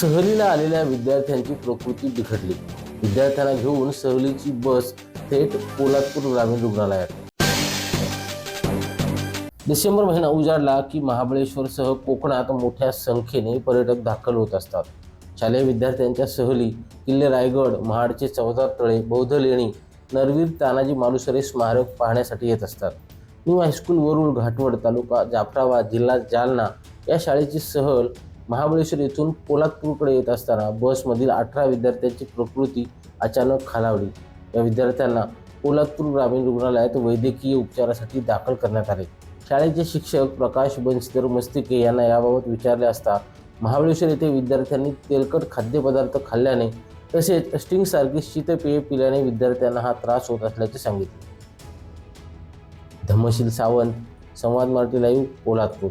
सहलीला आलेल्या विद्यार्थ्यांची प्रकृती बिघडली. विद्यार्थ्यांना घेऊन सहलीची बस थेट पोलादपूर ग्रामीण रुग्णालयात. डिसेंबर महिना उजाडला की महाबळेश्वरसह कोकणात मोठ्या संख्येने पर्यटक दाखल होत असतात. शालेय विद्यार्थ्यांच्या सहली किल्ले रायगड महाडचे चौदा तळे बौद्ध लेणी नरवीर तानाजी मालुसरे स्मारक पाहण्यासाठी येत असतात. New High School Varul Ghatwad taluka Jafrabad जिल्हा जालना या शाळेची सहल महाबळेश्वर येथून पोलादपूरकडे येत असताना बसमधील अठरा विद्यार्थ्यांची प्रकृती अचानक खालावली. या विद्यार्थ्यांना पोलादपूर ग्रामीण रुग्णालयात वैद्यकीय उपचारासाठी दाखल करण्यात आले. शाळेचे शिक्षक प्रकाश बंशीधर मस्तिके यांना याबाबत विचारले असता महाबळेश्वर येथे विद्यार्थ्यांनी तेलकट खाद्यपदार्थ खाल्ल्याने तसेच स्टिंगसारखी शीतपेय पिल्याने विद्यार्थ्यांना हा त्रास होत असल्याचे सांगितले. धम्मशील सावंत संवाद मराठी लाईव्ह पोलादपूर.